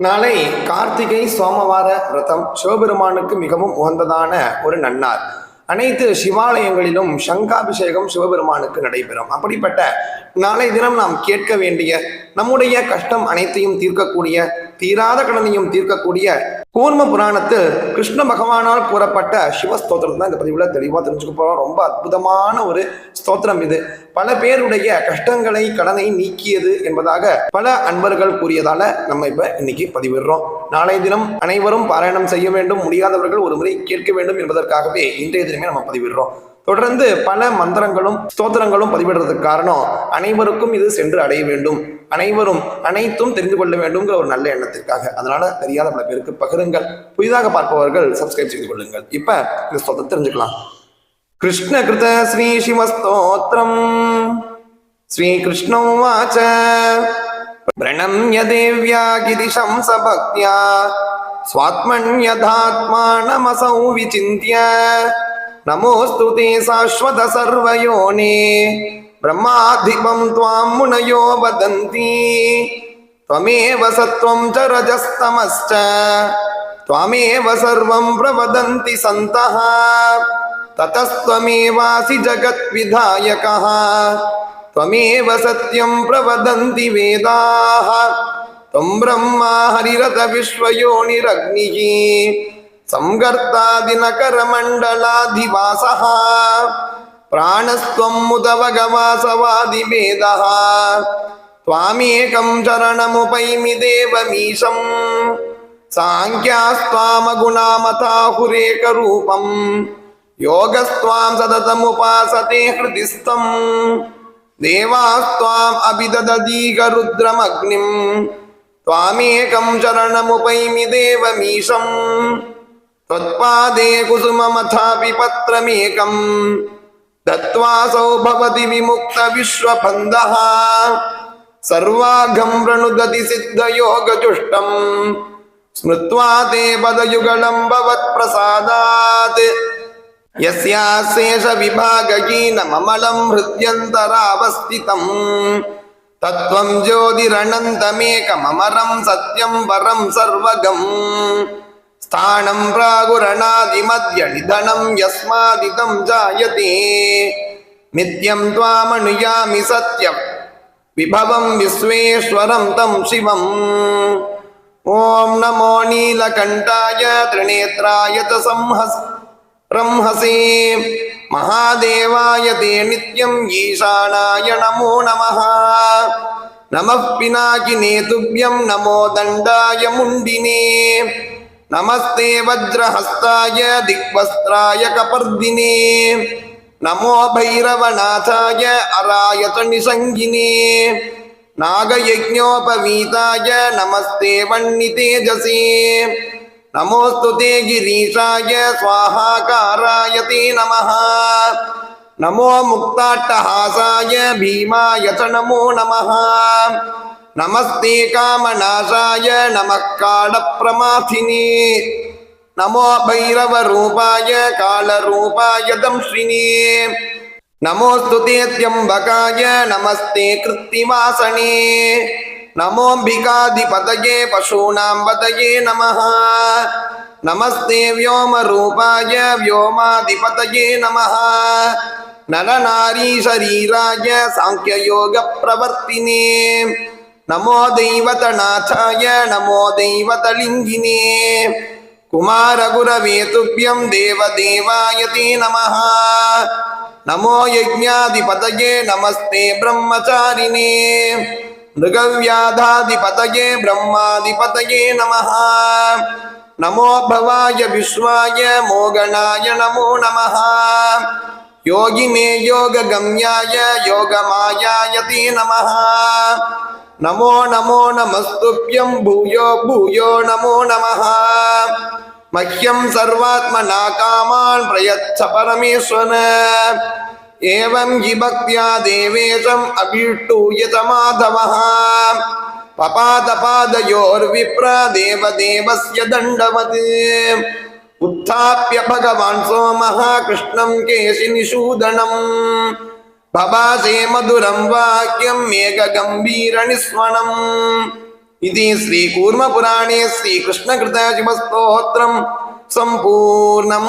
நாளை கார்த்திகை சோமவார ரதம் சிவபெருமானுக்கு மிகவும் உகந்ததான ஒரு நன்னார் அனைத்து சிவாலயங்களிலும் சங்காபிஷேகம் சிவபெருமானுக்கு நடைபெறும். அப்படிப்பட்ட நாளை தினம் நாம் கேட்க வேண்டிய நம்முடைய கஷ்டம் அனைத்தையும் தீர்க்கக்கூடிய தீராத கடனையும் தீர்க்கக்கூடிய கூர்ம புராணத்தில் கிருஷ்ண பகவானால் கூறப்பட்ட சிவ ஸ்தோத்திரத்தை தான் இந்த பதிவில் தெளிவாக தெரிஞ்சுக்க போகிறோம் ரொம்ப அற்புதமான ஒரு ஸ்தோத்திரம் இது. பல பேருடைய கஷ்டங்களை கடனை நீக்கியது என்பதாக பல அன்பர்கள் கூறியதால நம்ம இப்போ இன்னைக்கு பதிவிடுறோம். நாளைய தினம் அனைவரும் பாராயணம் செய்ய வேண்டும். முடியாதவர்கள் ஒரு முறை கேட்க வேண்டும் என்பதற்காகவே இன்றைய தினமே நம்ம பதிவிடுறோம். தொடர்ந்து பல மந்திரங்களும் ஸ்தோத்திரங்களும் பதிவிடுறதுக்கு காரணம் அனைவருக்கும் இது சென்று அடைய வேண்டும். அனைவரும் அனைத்தும் தெரிந்து கொள்ள வேண்டும்ங்கிற ஒரு நல்ல எண்ணத்திற்காக அதனால தெரியாத பல பேருக்கு பகிருங்கள் புதிதாக பார்ப்பவர்கள் சப்ஸ்கிரைப் செய்து கொள்ளுங்கள் இப்ப இந்த ஸ்தோத்திரம் தெரிஞ்சுக்கலாம் कृष्णकृत श्रीशिवस्तोत्रम् श्रीकृष्णोवाच प्रणम्य देव्या गिरिशं स भक्त्या स्वात्मन्यथात्मानमसौ विचिन्त्य नमोऽस्तु ते शाश्वत सर्वयोने ब्रह्माधिपं त्वां मुनयो वदन्ति त्वमेव सत्त्वं च रजस्तमश्च त्वामेव सर्वं प्रवदन्ति सन्तः ततस्त्वमेवासि जगत्विधायकः त्वमेव सत्यं प्रवदन्ति वेदाः त्वं ब्रह्मा हरिरथ विश्वयोनिरग्निः संगर्तादिनकरमण्डलाधिवासः प्राणस्त्वं मुद भगवासवादिवेदः त्वामेकं चरणमुपैमि देवमीशम् साङ्ख्यास्त्वामगुणामताहुरेकरूपम् योगस्त्वां सततमुपासते हृदिस्थम् देवास्त्वाम् अभिदददीकरुद्रमग्निम् त्वामेकं शरणमुपैमि देवमीशम् त्वत्पादे कुसुममथापि पत्रमेकम् दत्त्वासौ भवति विमुक्तविश्वबन्धः सर्वाघं प्रणुदति सिद्धयोगजुष्टम् स्मृत्वा ते पदयुगलं भवत्प्रसादात् यस्याशेषविभागहीनममलं हृद्यन्तरावस्थितम् तत्त्वं ज्योतिरनन्तमेकममरं सत्यं परं सर्वगम् स्थानं प्रागुरणादिमद्य निधनं यस्मादिदं जायते नित्यं त्वामनुयामि सत्यं विभवं विश्वेश्वरं तं शिवम् ॐ नमो नीलकण्ठाय त्रिनेत्राय च संहस् ब्रह्मसे महादेवाय ते नित्यम् ईशानाय नमो नमः नमः पिनाकिने तुभ्यं नमो दण्डाय मुण्डिने नमस्ते वज्रहस्ताय दिग्वस्त्राय कपर्दिने। नमो भैरवनाथाय अराय च निषङ्गिने नागयज्ञोपवीताय नमस्ते वह्नितेजसे। नमोऽस्तु ते गिरीशाय स्वाहाकाराय ते नमः। नमो मुक्ताट्टहासाय भीमाय च नमो नमः। நமஸ்தே காமநாசாய நமக்காடப்பிரமாதினே நமோ பைரவ ரூபாய காலரூபாய தம்ஷினே நமோஸ்து தேத்யம்பகாய நமஸ்தே கிருத்திவாசனே நமோம்பிகாதிபதயே பசூனாம் பதயே நமஹ நமஸ்தே வியோமரூபாய வியோமாதிபதயே நமஹ நரநாரீ சரீராய சாங்கியயோக பிரவர்த்தினே नमो दैवतनाथाय, नमो दैवतलिङ्गिने। कुमारगुरवे तुभ्यं देवदेवाय ते नमः। नमो यज्ञाधिपतये नमस्ते ब्रह्मचारिणे। मृगव्याधाधिपतये ब्रह्माधिपतये नमः। नमो भवाय विश्वाय मोगणाय नमो नमः। योगिने योगगम्याय योगमायाय ते नमः। नमो नमो नमस्तुभ्यं भूयो भूयो नमो नमः मह्यं सर्वात्मना कामान् प्रयच्छ परमेश्वर एवं हि भक्त्या देवेशम् अभीष्टूय च माधवः पपादपादयोर्विप्र देवदेवस्य दण्डवत् उत्थाप्य भगवान् सोमः कृष्णं केशिनिषूदनम् భవాసే మధురం వాక్యం మేక గంభీరణి స్మరణం ఇది శ్రీ కూర్మ పురాణే శ్రీకూర్మపురాణే శ్రీకృష్ణకృత శివస్తోత్రం సంపూర్ణం.